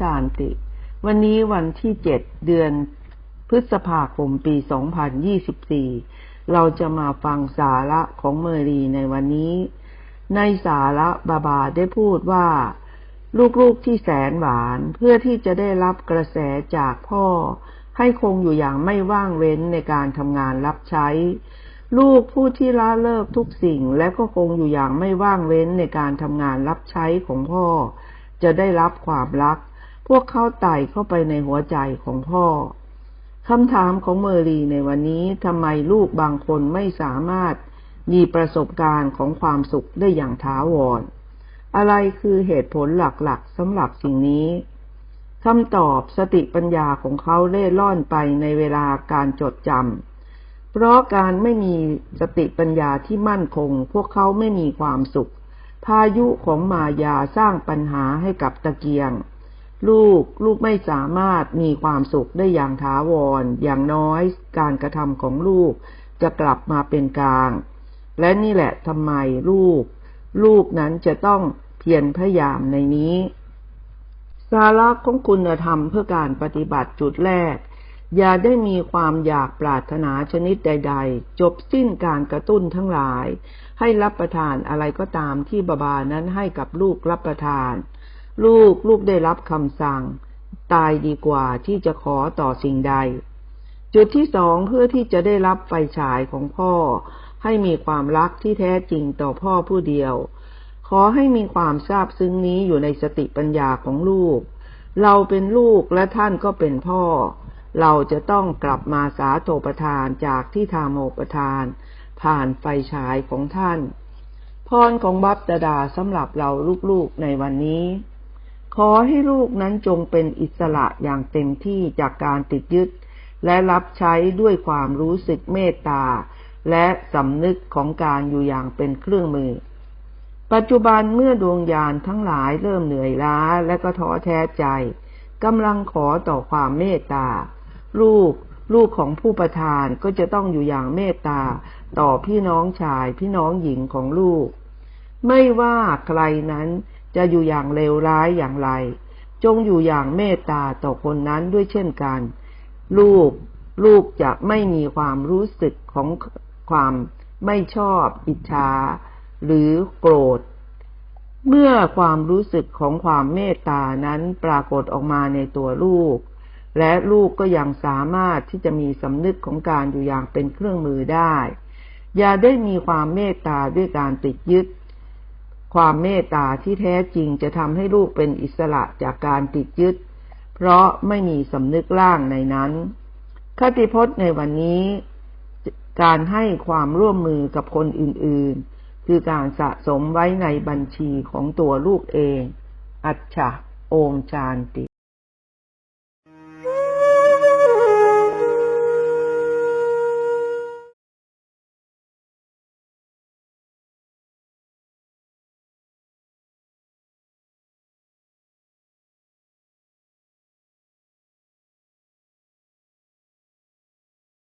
ชานติ วันนี้วันที่เจ็ดเดือนพฤษภาคมปี 2024 เราจะมาฟังสาระของเมรีในวันนี้ ในสาระบาบาได้พูดว่า ลูกๆที่แสนหวานเพื่อที่จะได้รับกระแสจากพ่อ ให้คงอยู่อย่างไม่ว่างเว้นในการทำงานรับใช้ ลูกผู้ที่ละเลิกทุกสิ่งและก็คงอยู่อย่างไม่ว่างเว้นในการทำงานรับใช้ของพ่อ จะได้รับความรัก พวกเขาไต่เข้าไปในหัวใจของพ่อคำถามของเมอรีในวันนี้ทำไมลูกบางคนไม่สามารถมีประสบการณ์ของความสุขได้อย่างท้าวร อะไรคือเหตุผลหลักๆสำหรับสิ่งนี้คำตอบสติปัญญาของเขาเล่ล่อนไปในเวลาการจดจำ เพราะการไม่มีสติปัญญาที่มั่นคง พวกเขาไม่มีความสุข พายุของมายาสร้างปัญหาให้กับตะเกียง ลูกลูกไม่สามารถมีความสุขได้อย่างถาวร อย่างน้อยการกระทำของลูกจะกลับมาเป็นกลาง และนี่แหละทำไมลูก ลูกนั้นจะต้องเพียรพยายามในนี้ สาระของคุณธรรมเพื่อการปฏิบัติจุดแรก อย่าได้มีความอยากปรารถนาชนิดใด ๆ จบสิ้นการกระตุ้นทั้งหลาย ให้รับประทานอะไรก็ตามที่บาบานั้นให้กับลูกรับประทาน ลูกลูกได้รับคำสั่ง ตายดีกว่าที่จะขอต่อสิ่งใด จุดที่สองเพื่อที่จะได้รับไฟฉายของพ่อ ให้มีความรักที่แท้จริงต่อพ่อผู้เดียว ขอให้มีความทราบซึ้งนี้อยู่ในสติปัญญาของลูก เราเป็นลูกและท่านก็เป็นพ่อ เราจะต้องกลับมาสาโตประทานจากที่ทาโมประทาน ผ่านไฟฉายของท่าน พรของบัพดาดาสำหรับเราลูกๆในวันนี้ ขอให้ลูกนั้นจงเป็นอิสระอย่างเต็มที่จากการติดยึด และรับใช้ด้วยความรู้สึกเมตตา และสำนึกของการอยู่อย่างเป็นเครื่องมือ ปัจจุบันเมื่อดวงญาณทั้งหลายเริ่มเหนื่อยล้าและก็ท้อแท้ใจกำลังขอต่อความเมตตา ลูก ลูกของผู้ประทานก็จะต้องอยู่อย่างเมตตา ต่อพี่น้องชายพี่น้องหญิงของลูก ไม่ว่าใครนั้น จะอยู่อย่างเลวร้ายอย่างไร จงอยู่อย่างเมตตาต่อคนนั้นด้วยเช่นกัน ลูกลูกจะไม่มีความรู้สึกของความไม่ชอบอิจฉาหรือโกรธ เมื่อความรู้สึกของความเมตตานั้นปรากฏออกมาในตัวลูก และลูกก็ยังสามารถที่จะมีสำนึกของการอยู่อย่างเป็นเครื่องมือได้ อย่าได้มีความเมตตาด้วยการติดยึด ความเมตตาที่แท้จริงจะทำให้ลูกเป็นอิสระจากการติดยึด เพราะไม่มีสำนึกล่างในนั้น คติพจน์ในวันนี้ การให้ความร่วมมือกับคนอื่นๆ คือการสะสมไว้ในบัญชีของตัวลูกเอง อัจฉะโอมชานติ